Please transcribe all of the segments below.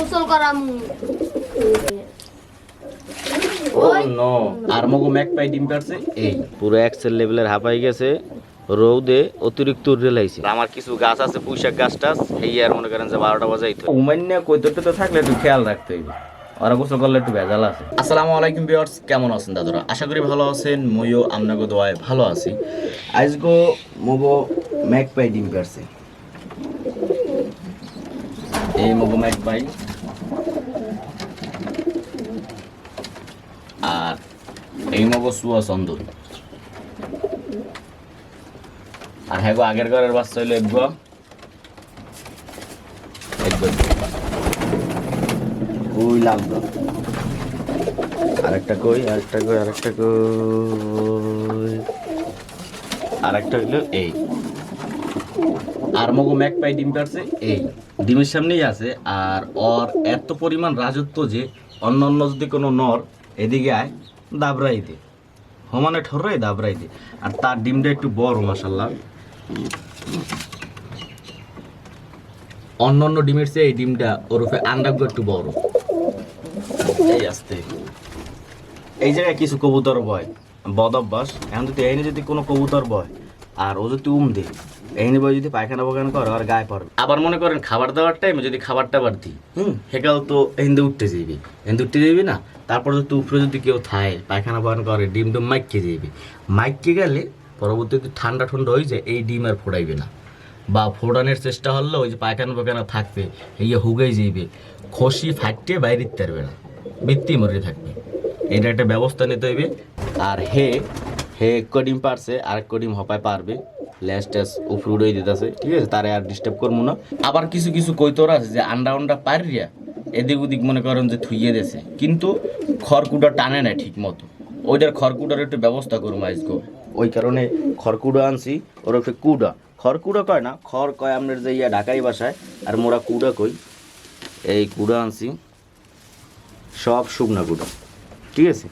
গোসল করাম। ও নো। আর মগো ম্যাক পাই ডিম পারছে এই পুরো এক্সেল লেভেলের হাঁপাই গেছে। রৌদে অতিরিক্ত রেলাইছে আমার কিছু গাছ আছে পুঁইশাক গাছ টাছ। এই আর মনে করেন যে বারোটা বাজাই তো উমান্য কৈতরটা তো থাকলে একটু খেয়াল রাখতে হইবে। ওরা গোসল করলে একটু ভেজাল আছে। আসসালামু আলাইকুম ভিউয়ার্স কেমন আছেন দাদুরা? আশা করি ভালো আছেন মইও আমনাগো দোয়ায় ভালো আছি। আজগো মগো ম্যাক পাই ডিম পারছে এই মগো ম্যাক পাই। আর এই মগো সুয়া চন্দন। আর হ্যাঁ গো, আগের ঘরের বাচ্চা হইল এক লাল গো? আরেকটা কই আরেকটা কই আরেকটা কই? আরেকটা হইল এই। আর মগো ম্যাক পাই ডিম পারছে এই ডিমের সামনেই আছে, আর ওর এত পরিমাণ রাজত্ব যে অন্য অন্য যদি কোনো নর এদিকে আয় দাবরাই দে সমানে ঠররাই দাবরাই দে আর তার ডিমটা একটু বড় মাসাল্লাহ অন্য অন্য ডিমের চেয়ে এই ডিমটা ওরফে আন্ডাগ্য একটু বড়। এই আসতে। এই জায়গায় কিছু কবুতর বয়, বদ অভ্যাস। এখন যদি এই যদি কোনো কবুতর বয়, আর ও যদি উম দে এই নিয়ে যদি পায়খানা পায়খানা করে আর গায়ে পড়বে। আবার মনে করেন খাবার দাবার টাইমে যদি খাবার টাবার দিই হুম। হেকাল তো হিন্দে উঠতে যাবি হিন্দে উঠতে যাবি না তারপর যদি উপরে যদি কেউ থায় পায়খানা পায়খানা করে ডিম তো মাইকে যাবি মাইকে গেলে পরবর্তীতে ঠান্ডা ঠান্ডা হয়ে যায় এই ডিম আর ফোড়াইবে না। বা ফোড়ানোর চেষ্টা হলে ওই যে পায়খানা পায়খানা থাকবে এই হুগাই যাইবে খসি ফাটিয়ে বাইরে পারবে না বৃত্তি মরে থাকবে। এটা একটা ব্যবস্থা নিতে হইবে। আর হে হে এক ডিম পারছে আর এক ডিম হপায় পারবে। ল্যাস ট্যাস উপরে উড়াই দিতেছে। ঠিক আছে, তারে আর ডিস্টার্ব করব না। আবার কিছু কিছু কৈতর আছে যে, আন্ডা আন্ডা পারিয়া এদিক ওদিক মনে করেন যে থুইয়ে দেছে কিন্তু খড়কুটা টানে না ঠিক মতো ওইটার খড়কুটার একটু ব্যবস্থা করুম আজকে ওই কারণে খড়কুড়া আনছি, ওর একটু কুড়া। খড়কুড়া কয় না? খড় কয় আপনার যে ইয়া ঢাকাই বাসায় আর মোরা কুড়া কই? এই কুড়া আনছি, সব শুকনা কুড়া। ঠিক আছে?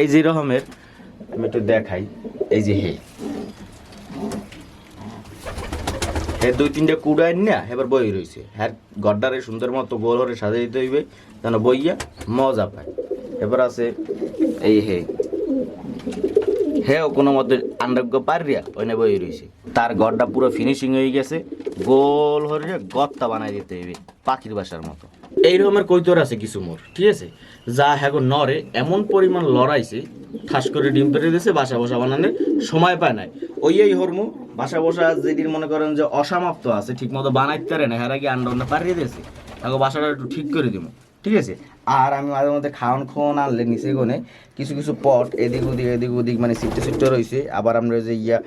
এই যে রকমের আমি একটু দেখাই। এই যে হে। হে দুই তিনটা কুড়া না, এবার বই রয়েছে। হ্যাঁ গড্ডারে সুন্দর মতো গোল হরে সাজাই দিতে হইবে, যেন বইয়া মজা পায়। এবার আছে এই হে। হেও কোনো মতে আন্ডাগ্য পারিয়া ওই বই রয়েছে। তার গড়টা পুরো ফিনিশিং হয়ে গেছে। গোল হরে গত্তা বানাই দিতে হইবে, পাখির বাসার মতো। এই রকমের কৈতর আছে কিছু মোর, ঠিক আছে? যা হ্যাগো নরে, এমন পরিমাণ লড়াইছে, ঠাস করে ডিম পেরে দিয়েছে বাসা বসা বানানোর সময় পায় নাই। ওই এই হরমু, বাসা বসা যেটির মনে করেন যে অসমাপ্ত আছে ঠিক মতো বানাইতে পারে না হ্যাঁ কি আন্ডা পারিয়ে দিয়েছে। এখন বাসাটা একটু ঠিক করে দিব ঠিক আছে? আর আমি মাঝে মধ্যে খাওয়ান খাওয়ান আনলে নিচে কোনে কিছু কিছু পট এদিক ওদিক এদিক ওদিক মানে সিটে সিটে রয়েছে আবার আমরা যে ইয়া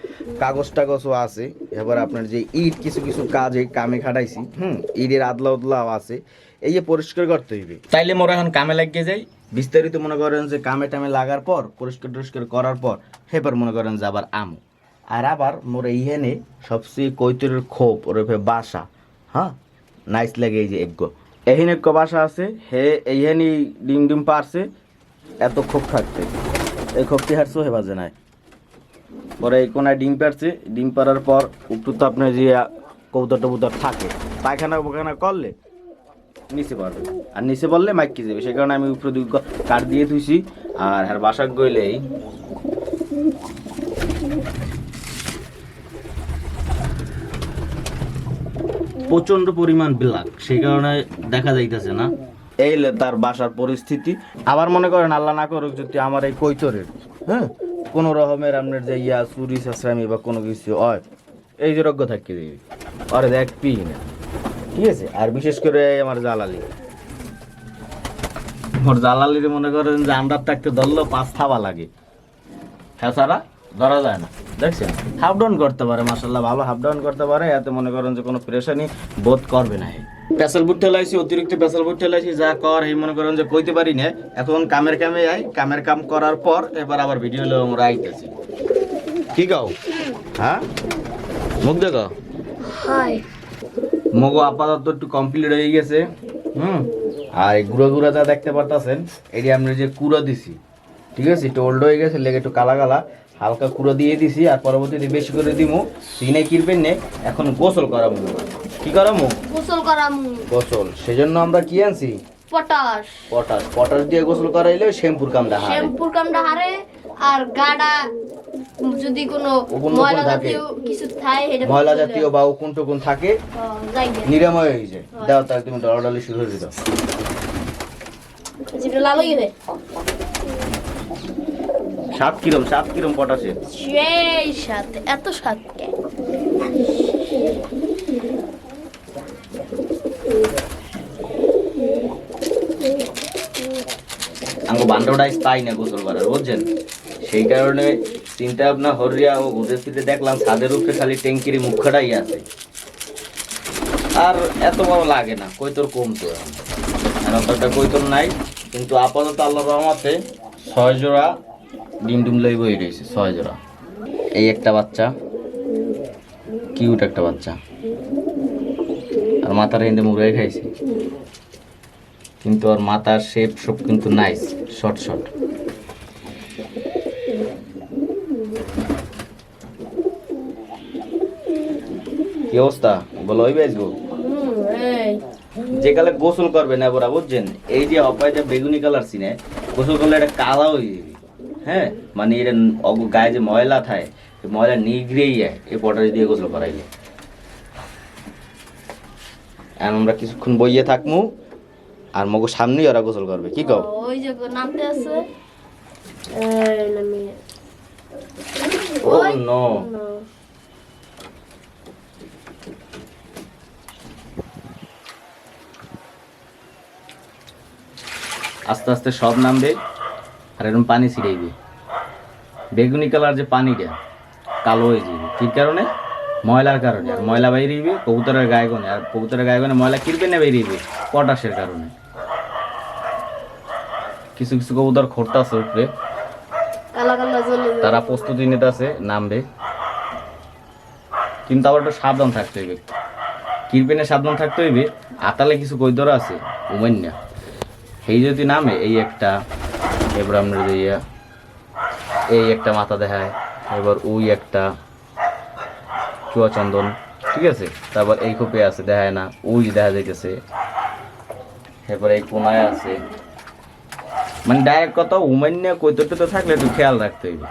কাগজ টাগজও আছে এবার আপনার যে ইট কিছু কিছু কাজে কামে খাটাইছি হুম ইটের আদলা উদলাও আছে এই যে পরিষ্কার করতে হইবে। তাইলে মোরা এখন কামে লাগিয়ে যাই। বিস্তারিত মনে করেন যে কামে টামে লাগার পর পরিষ্কার টরিষ্কার করার পর হেবার মনে করেন যে আবার আম। আর আবার মোর এইখানে সবচেয়ে কৈতরের খোপ ওরফে বাসা হ্যাঁ? নাইস লাগে এই যে এগ্গো এহিন এক বাসা আছে, হে এইখানি ডিম ডিম পারছে, এত ক্ষোভ থাকতে এই ক্ষোভটি হারছো হে বাজে নাই। পরে এই কোনায় ডিম পারছে, ডিম পারার পর একটু তো আপনার যে কবুতর টবুতর থাকে, পায়খানা পায়খানা করলে নিচে পারবে আর নিচে পড়লে মাইকি যাবে? সেই কারণে আমি উপরে দুই ক- কাঠ দিয়ে থুইছি আর হ্যাঁ বাসা গইলেই প্রচণ্ড পরিমাণ ব্ল্যাক সেই কারণে দেখা যাইতেছে না। এই তার বাসার পরিস্থিতি। আবার মনে করেন আল্লাহ না করুক যদি আমার এই কৈতরের হ্যাঁ? কোনো রকমের আপনার যে ইয়া, চুরি সাশ্রামি বা কোনো কিছু হয়, এই যে রজ্ঞ থাকি দিবি। আরে দেখ পি না। ঠিক আছে? আর বিশেষ করে আমার জালালি। আমার জালালির মনে করেন যে আন্ডার থাকতে ধরলেও পাঁচ থাবা লাগে। হ্যাঁ সারা? ধরা যায় না। দেখছেন? হাফ ডাউন করতে পারে মাসাল্লাহ ভালো হাফ ডাউন করতে পারে। এতে মনে করেন যে কোনো প্রেশানি বোধ করবে না পেশাল বুট ঠেলাইছি অতিরিক্ত পেশাল বুট ঠেলাইছি যা কর এই মনে করেন যে কইতে পারি না। এখন কামের কামে আই কামের কাম করার পর এবার আবার ভিডিও লো আমরা আইতেছি। কি গাও হ্যাঁ? মুখ দেখো। হাই। মগো আপাতত একটু কমপ্লিট হয়ে গেছে। হুম? আর এই গুঁড়ো গুঁড়ো যা দেখতে পারতাছেন এটি আমরা যে কুড়ো দিছি। ঠিক আছে? একটু ওল্ড হয়ে গেছে লেগে একটু কালা কালা। হালকা কুড়ো দিয়ে দিছি আর পরবর্তীতে বেশি করে দিমু। সিনে কিরবেন নে এখন গোসল করা কি করামু? গোসল করাম। গোসল। সেজন্য আমরা কি আনছি? পটাশ। পটাশ। পটাশ দিয়ে গোসল করাইলে শ্যাম্পুর কামটা হারে। শ্যাম্পুর কামটা হারে আর গাডা যদি কোনো ময়লা থাকে। জাতীয় কিছু থাকে ময়লা জাতীয় বা টুকুন থাকে নিরাময় হয়ে যায়। দাও তাহলে তুমি ডলাডলি শুরু করে দাও লাল হয়ে সাত কিরম সাত কিরম পটাশে সেই সাথ এত সাত কে? আমাকে বান্ডাটাই পাই না গোসল করার বুঝছেন? সেই কারণে চিন্তা ভাবনা হরিয়া ও ঘুরের দেখলাম ছাদের উপরে খালি ট্যাঙ্কির মুখটাই আছে। আর এত বড় লাগে না কৈতর কমতো এখন। এখন তো একটা কৈতর নাই কিন্তু আপাতত আল্লাহ রহমতে ছয় জোড়া ডিম ডিম লই বই রয়েছে ছয় জোড়া। এই একটা বাচ্চা, কিউট একটা বাচ্চা। আর মাথার হিন্দে মুড়াই খাইছে। কিন্তু আর মাথার শেপ সব কিন্তু নাইস শর্ট শর্ট কি অবস্থা? বলো, ওই যে কালে গোসল করবে না ওরা বুঝছেন? এই যে অপায় যে বেগুনি কালার সিনে গোসল করলে এটা কালা হয়ে হ্যাঁ? মানে অগ- গায়ে যে ময়লা থাকে ময়লা নিগড়েই যায় এই পটারি দিয়ে গোসল করাইলে। এখন আমরা কিছুক্ষণ বইয়ে থাকমু আর মগু সামনেই ওরা গোসল করবে। কি কও? ওই যে নামতে আছে। এই নামি ও নো। আস্তে আস্তে সব নামবে। আর এরকম পানি ছিটাইবে বেগুনি কালার যে পানিটা কালো হয়ে যাবে। কি কারণে? ময়লার কারণে। আর ময়লা বাইরিবে কবুতরের গায়ে গনে। আর কবুতরের গায়ে গনে ময়লা কিরবে না বেরিয়ে পটাশের কারণে। কিছু কিছু কবুতর উপরে। কালা জ্বলে যায়। তারা প্রস্তুতি নিতেছে নামবে। কিন্তু আবার একটু সাবধান থাকতে হইবে। কিরপেনে সাবধান থাকতে হইবে? আতালে কিছু কৈদর আছে উমেন না এই যদি নামে এই একটা এবার আমরা দিয়া এই একটা মাথা দেখায়, এবার ওই একটা চুয়া চন্দন, ঠিক আছে? তারপর এই খোপে আছে, দেখায় না, ওই দেখা যাইতেছে। এরপর এই কোনায় আছে। মানে ডাইরেক্ট কথা উমান্য কৈতরটা তো থাকলে একটু খেয়াল রাখতে হইবে।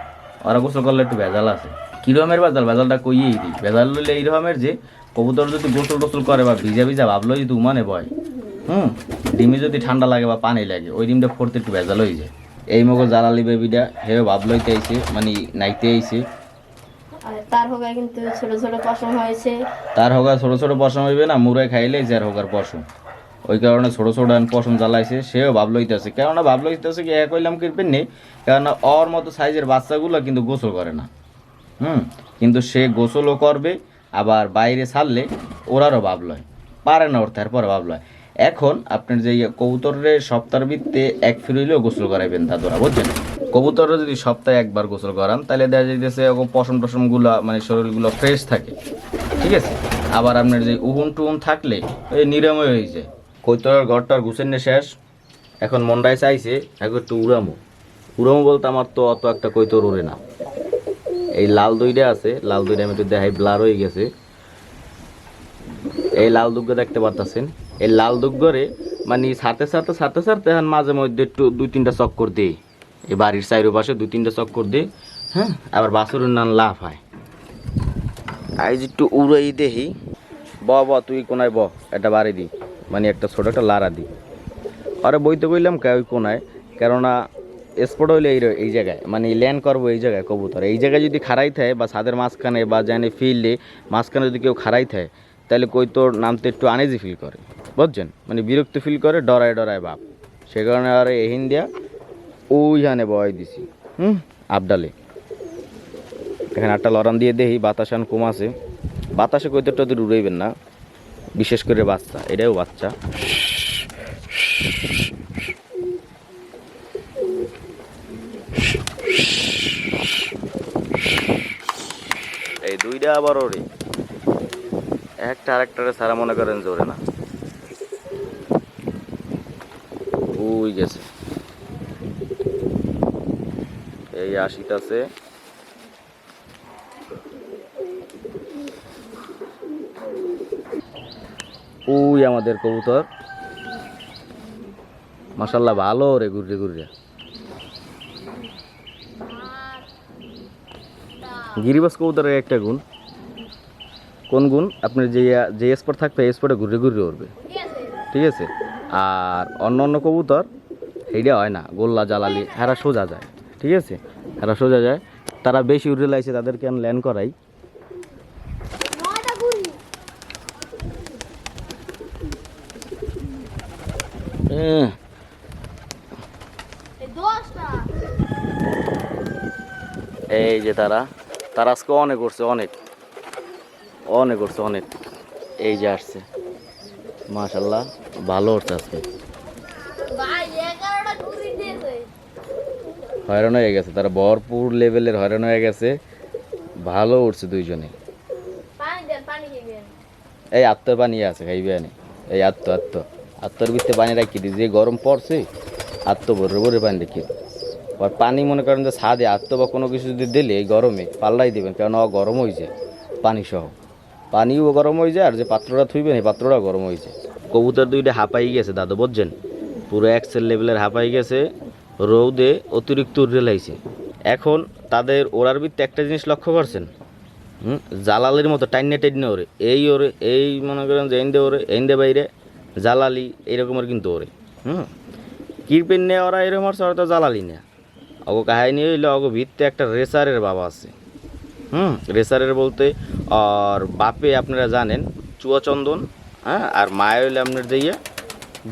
ওরা গোসল করলে একটু ভেজাল আছে। কিরমের ভেজাল? ভেজালটা কইয়েই দিই। ভেজাল লইলে এই রকমের যে কবুতর যদি গোসল টোসল করে বা ভিজা ভিজা ভাবলো যদি উমানে বয়, হুম? ডিমে যদি ঠান্ডা লাগে বা পানি লাগে, ওই ডিমটা ফোরতে একটু ভেজাল হয়ে যায়। এই মগো জ্বালালি বেবিটা হে ভাবলইতে আইছে মানে নাইতে আইছে। তার হোগা কিন্তু ছোট ছোট পশম হয়েছে। তার হোগা ছোট ছোট পশম হইবে না মুড়ে খাইলে যার হোগার পশম। ওই কারণে ছোট ছোট পশম জ্বালাইছে সেও ভাবলো হইতেছে কেননা ভাবলো হইতেছে কি এক হইলাম কিরপেন নেই কেননা ওর মতো সাইজের বাচ্চাগুলো কিন্তু গোসল করে না। হুম কিন্তু সে গোসলও করবে আবার বাইরে ছাড়লে ওরারও ভাব লয়। পারে না ওর তারপর ভাব ভাবলয় এখন আপনার যে কবুতরের সপ্তাহের ভিত্তে এক ফিরইলেও গোসল করাইবেন দাদুরা বুঝছেন? কবুতর যদি সপ্তাহে একবার গোসল করান, তাহলে দেখা যাইতেছে ওরকম পশম টসমগুলো মানে শরীরগুলো ফ্রেশ থাকে। ঠিক আছে? আবার আপনার যে উহুন টুহুন থাকলে, ওই নিরাময় হয়ে যায়। কৈতরের ঘরটার গুছেন শেষ। এখন মন্ডায় চাইছে এখন একটু উড়ামো। উড়ামো বলতে আমার তো অত একটা কৈতর উড়ে না। এই লাল দইটা আছে, লাল দইটা আমি একটু দেখাই ব্লার হয়ে গেছে। এই লাল দুগ্গ দেখতে পারতেছেন? এই লাল দুগ্গরে মানে সাথে সাথে সাথে সাথে এখন মাঝে মধ্যে একটু দুই তিনটা চক্কর দিই। এই বাড়ির চাইরো পাশে দুই তিনটা চক্কর দিই হ্যাঁ? আবার বাসুরের নান লাভ হয়। আইজ একটু উড়াই দেখি ব ব, তুই কোনায় ব? একটা বাড়ি দি। মানে একটা ছোট একটা লারা দি। আরে বইতে বললাম কে ওই কোনায়? কেননা স্পট হইলে এই এই জায়গায় মানে ল্যান্ড করব এই জায়গায়, কবুতর। এই জায়গায় যদি খাড়াই থাকে বা ছাদের মাঝখানে বা জানে ফিল্ডে মাঝখানে যদি কেউ খাড়াই থাকে, তাহলে কই তোর নামতে একটু আনেজি ফিল করে। বুঝছেন? মানে বিরক্ত ফিল করে ডরায় ডরায় বাপ। সে কারণে আর এহিন দিয়া ওইখানে বয় দিছি, হুম? আবডালে এখানে একটা লরান দিয়ে দেখি বাতাসান কম আছে। বাতাসে কইতে টদের উড়াইবেন না। বিশেষ করে বাচ্চা, এটাও বাচ্চা। এই দুইটা আবার ওরে। একটা আরেকটারে সারা মনে করেন জোরে না। ওই গেছে। এই আশিটাছে ওই আমাদের কবুতর। মাসাল্লাহ ভালো রে ঘুরে ঘুরে গিরিবাস কবুতরের একটা গুণ। কোন গুণ? আপনার যে যে স্পট থাকবে, এই স্পটে ঘুরে ঘুরে উঠবে ঠিক আছে? আর অন্য অন্য কবুতর? সেইটা হয় না, গোল্লা জ্বালালি, এরা সোজা যায়, ঠিক আছে? এরা সোজা যায়। তারা বেশি উড়ে লাগছে তাদেরকে আমি ল্যান্ড করাই। নয়টা এই যে তারা তারা আজকে অনেক করছে অনেক। অনেক করছে অনেক। এই যে আসছে। মাশাল্লাহ, ভালো হচ্ছে আজকে ভাই এগারোটা গুলি দিয়েছে হয়রান হয়ে গেছে তারা ভরপুর লেভেলের হয়রান হয়ে গেছে। ভালো উঠছে দুইজনে। এই আত্ম পানি আছে খাইবে আনি এই আত্ম আত্ম। আত্মর ভিতরে পানি রাখি দিই যে গরম পড়ছে আত্ম ভরে ভরে পানি রাখি আর পানি মনে করেন যে ছাদে আত্ম বা কোনো কিছু যদি দিলে এই গরমে পাল্লাই দিবেন কারণ ও গরম হয়ে যায় পানি সহ। পানিও গরম হয়ে যায় আর যে পাত্রটা থুইবেন এই পাত্রটা গরম হয়ে যায়। কবুতর দুইটা হাঁপাই গেছে দাদু বুঝছেন? পুরো এক্সেল লেভেলের হাঁপাই গেছে। রৌদে অতিরিক্ত উড়ে লাইছে। এখন তাদের ওরার ভিত্তি একটা জিনিস লক্ষ্য করছেন? হুম? জালালির মতো টাইনে টাইনে ওরে এই ওরে এই মনে করেন যে এন্দে ওরে এন্দে বাইরে। জালালি এইরকমের কিন্তু ওরে হুম? কিরপেন নিয়ে ওরা এরকম আর ওরা তো জালালি না অগো কাহিনী হইলে, অগো ভিত্তে একটা রেসারের বাবা আছে। হুম? রেসারের বলতে, আর বাপে আপনারা জানেন, চুয়াচন্দন হ্যাঁ? আর মায়ের হইলে আপনার দিয়ে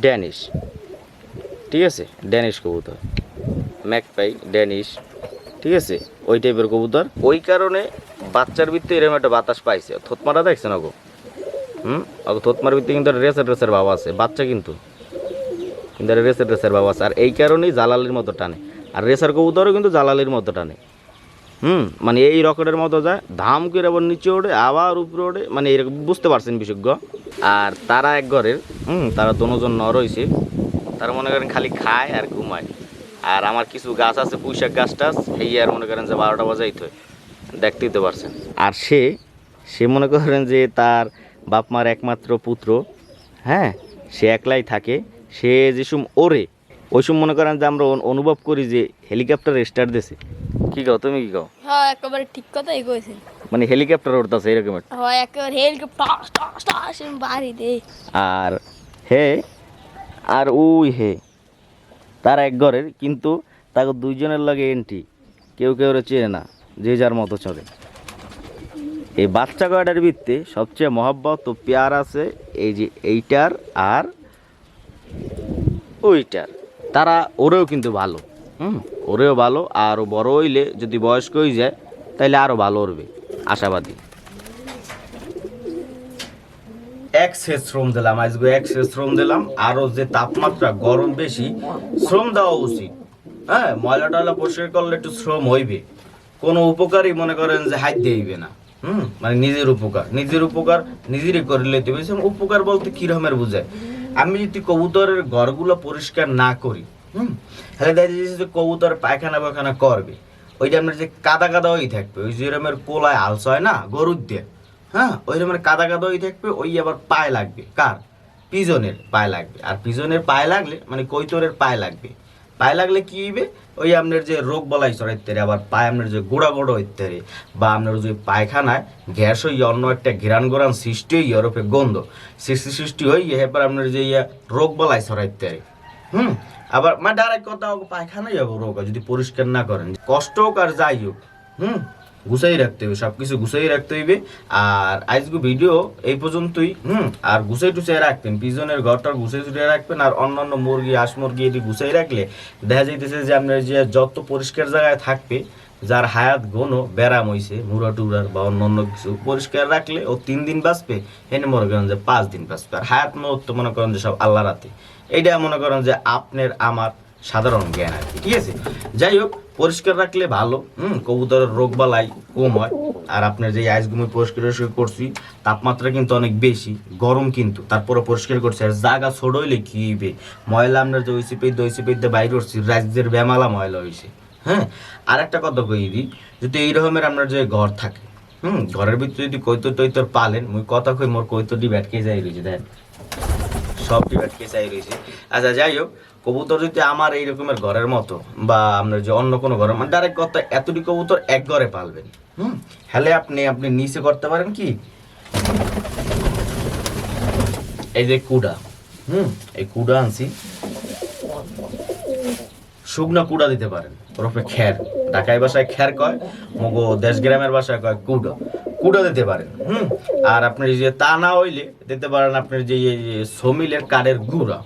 ড্যানিশ। ঠিক আছে? ড্যানিশ কবুতর। ম্যাকপাই ড্যানিশ ঠিক আছে? ওই টাইপের কবুতর। ওই কারণে বাচ্চার ভিত্তি এরকম একটা বাতাস পাইছে। থতমারা দেখছেন অগো হুম? অগো থতমার ভিত্তি কিন্তু রেসের রেসের বাবা আছে। বাচ্চা কিন্তু। কিন্তু রেসের রেসের বাবা আছে। আর এই কারণেই জালালির মতো টানে। আর রেসার কবুতরও কিন্তু জালালির মতো টানে। হুম? মানে এই রকেটের মতো যায়। ধাম করে আবার নিচে ওঠে আবার উপরে ওঠে মানে এরকম বুঝতে পারছেন বিশেষজ্ঞ? আর তারা এক ঘরের, হুম? তারা দনোজন ন রয়েছে তারা মনে করেন খালি খায় আর ঘুমায়। আর আমার কিছু গাছ আছে পুঁইশাক গাছ টাছ এই আর মনে করেন যে বারোটা বাজাইতে হয় দেখতেই তো পারছেন। আর সে সে মনে করেন যে তার বাপ মার একমাত্র পুত্র হ্যাঁ? সে একলাই থাকে সে যেসম ওরে ওই সময় মনে করেন যে আমরা অনুভব করি যে হেলিকপ্টার স্টার্ট দিছে। কি কও তুমি কি কও? হ্যাঁ একেবারে ঠিক কথাই কইছেন। মানে হেলিকপ্টার উঠতেছে এরকম একটা। হয় একেবারে হেলিকপ্টার টাস টাস টাস বাড়ি দে আর হে আর উই হে। তার এক ঘরের, কিন্তু তাকে দুইজনের লাগে এন্ট্রি কেউ কেউ চেনে না, যে যার মতো চলে। এই বাচ্চা কয়টার ভিত্তে সবচেয়ে মহব্বত ও পেয়ার আছে এই যে এইটার আর ওইটার তারা ওরেও কিন্তু ভালো, হুম? ওরেও ভালো, আর বড় হইলে যদি বয়স্ক হয়ে যায় তাহলে আরও ভালো উঠবে আশাবাদী। এক্সেস শ্রম দিলাম, আজকে এক্সেস শ্রম দিলাম, আরও যে তাপমাত্রা গরম বেশি, শ্রম দেওয়া উচিত। হ্যাঁ ময়লা টয়লা পরিষ্কার করলে একটু শ্রম হইবে। কোনো উপকারই মনে করেন যে হাত দিইবে না। হুম মানে নিজের উপকার। নিজের উপকার নিজেরই করে লইতে হবে। উপকার বলতে কি বোঝায়? আমি যদি কবুতরের ঘরগুলো পরিষ্কার না করি, হুম, তাহলে দেখা যাচ্ছে যে কবুতর পায়খানা পায়খানা করবে। ওইটা আপনার যে কাদা কাদা হয়ে থাকবে। ওই যে রকমের কোলায় আলস হয় না, গরুর দিয়ে। হ্যাঁ? ওই রকমের কাদা কাদা হয়ে থাকবে, ওই আবার পায়ে লাগবে। কার? পিজনের পায়ে লাগবে। আর পিজনের পায়ে লাগলে মানে কৈতরের পায়ে লাগবে। পায়ে লাগলে কি হইবে? ওই আপনার যে রোগ বলাই চড়াইতে আবার পায়ে আপনার যে গোড়া গোড়া হইতে বা আপনার যে পায়খানায় গ্যাস হই অন্য একটা ঘেরান গোরান সৃষ্টি হই ইউরোপে গন্ধ। সৃষ্টি সৃষ্টি হই এবার আপনার যে ইয়া রোগ বলাই চড়াইতে হুম? আবার মা ডাইরেক্ট কথা পায়খানাই যাব রোগ, যদি পরিষ্কার না করেন। কষ্ট হোক আর যাই হোক। হুম? গুছাই রাখতে হবে, সবকিছু গুছাই রাখতে হইবে। আর আজকে ভিডিও এই পর্যন্তই, হুম? আর গুছাই টুছাই রাখবেন পিজনের ঘরটা গুছাই টুছাই রাখবেন, আর অন্যান্য মুরগি, হাঁস মুরগি এটি গুছাই রাখলে দেখা যাইতেছে যে আপনার যে যত পরিষ্কার জায়গায় থাকবে, যার হায়াত গনো ব্যারাম হইছে মুরা টুরার বা অন্য কিছু পরিষ্কার রাখলে ও তিন দিন বাঁচবে, এনে মনে করেন যে পাঁচ দিন বাঁচবে। আর হায়াত মুহূর্ত মনে করেন যে সব আল্লাহ রাতে এইটা মনে করেন যে আপনার, আমার সাধারণ জ্ঞান আর কি। ঠিক আছে? যাই হোক, পরিষ্কার রাখলে ভালো, হুম? কবুতরের রোগ বালাই কম হয়। আর আপনার যে আইসগুমি পরিষ্কার করছি তাপমাত্রা কিন্তু অনেক বেশি, গরম কিন্তু। তারপরে পরিষ্কার করছি। আর জায়গা ছোট হইলে কি হইবে? ময়লা আপনার যে ওইসি পেয়ে দইসি পেয়ে বাইর করছি, রাজ্যের বেমালা ময়লা হয়েছে হ্যাঁ? আর একটা কথা কই দিই, যদি এই রকমের আপনার যে ঘর থাকে, হুম? ঘরের ভিতরে যদি কৈতর টৈতর পালেন, মুই কথা কই মোর কৈতরটি ব্যাটকে যাই রয়েছে দেন সব টিকাট কেসাই রয়েছে আচ্ছা যাই হোক কবুতর যদি আমার এই রকমের ঘরের মতো বা আপনার যে অন্য কোনো ঘরের মানে ডাইরেক্ট কথা, এতটি কবুতর এক ঘরে পালবেন। হুম? হ্যালে আপনি আপনি নিচে করতে পারেন কি? এই যে কুড়া। হুম? এই কুড়া আনছি। শুকনো কুড়া দিতে পারেন। ওরফে খ্যার ঢাকাই ভাষায় খ্যার কয়, মগো দেশ গ্রামের ভাষায় কয় কুড়ো। কুড়ো দিতে পারেন, হুম? আর আপনার এই যে তা না হইলে দিতে পারেন আপনার যে সমিলের কাঠের গুঁড়া।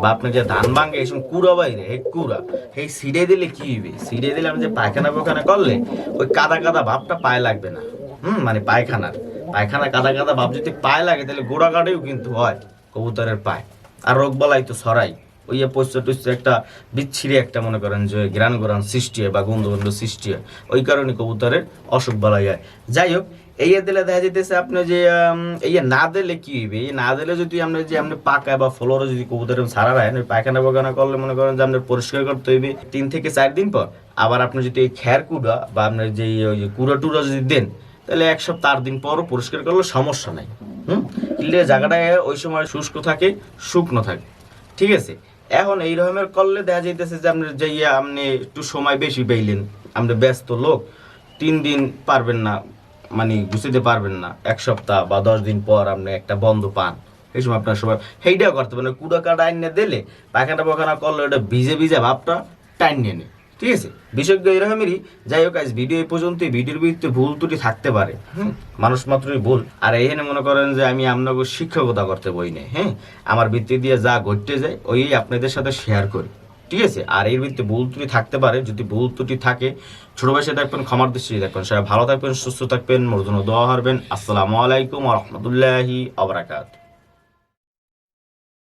বা আপনার যে ধান ভাঙ্গে সময় কুড়া বাইরে এই কুড়া। এই সিডে দিলে কি হইবে? সিডে দিলে আপনি যে পায়খানা পায়খানা করলে, ওই কাদা কাদা ভাবটা পায়ে লাগবে না। হুম মানে পায়খানার। পায়খানা কাদা কাদা ভাব যদি পায়ে লাগে, তাহলে গোড়া কাটেও কিন্তু হয়, কবুতরের পায়। আর রোগ বলাই তো সরাই ওই পোস্ট টোস্ট একটা বিচ্ছিরি একটা মনে করেন যে গ্রান গ্রান সৃষ্টি হয় বা গন্ধ গন্ধ সৃষ্টি হয়। ওই কারণে কবুতরের অসুখ বালাই যায় যাই হোক এই দিলে দেখা যেতেছে আপনি যে এই না দিলে কি হইবে? এই না দিলে যদি আপনি যে, আপনি পাকা বা ফ্লোরে যদি কবুতরের সারা ওই পায়খানা পায়খানা করলে মনে করেন যে আপনার পরিষ্কার করতে হইবে তিন থেকে চার দিন পর। আবার আপনি যদি এই খ্যার কুড়া বা আপনার যে কুড়া টুড়া যদি দেন, তাহলে এক সপ্তাহ আট দিন পরও পরিষ্কার করলে সমস্যা নাই। হুম? কিনলে জায়গাটায় ওই সময় শুষ্ক থাকে, শুকনো থাকে। ঠিক আছে? এখন এই রকমের করলে দেখা যাইতেছে যে আপনি যাইয়া আপনি একটু সময় বেশি পাইলেন, আপনি ব্যস্ত লোক, তিন দিন পারবেন না মানে গুছিতে পারবেন না, এক সপ্তাহ বা দশ দিন পর আপনি একটা বন্ধ পান। এই সময় আপনার সময় সেইটাও করতে পারেন কুড়া কাটা আইনে দিলে পায়খানা পায়খানা করলে ওটা ভিজে ভিজে ভাবটা টাইন নিয়ে নেয় ঠিক আছে? বিশেষজ্ঞ এরকমেরই, যাই হোক, আজ ভিডিও এই পর্যন্ত ভিডিওর ভিত্তিতে ভুল ত্রুটি থাকতে পারে মানুষ মাত্রই ভুল। আর এখানে মনে করেন যে আমি আপনাকে শিক্ষকতা করতে বই নেই হ্যাঁ আমার ভিত্তি দিয়ে যা ঘটতে যায় ওই আপনাদের সাথে শেয়ার করি। ঠিক আছে? আর এর ভিত্তিতে ভুল ত্রুটি থাকতে পারে, যদি ভুল ত্রুটি থাকে ছোট বয়সে থাকবেন ক্ষমার দৃষ্টি থাকবেন। সবাই ভালো থাকবেন, সুস্থ থাকবেন মরুদন দোয়া হারবেন। আসসালামু আলাইকুম রহমতুল্লাহি আবরাকাত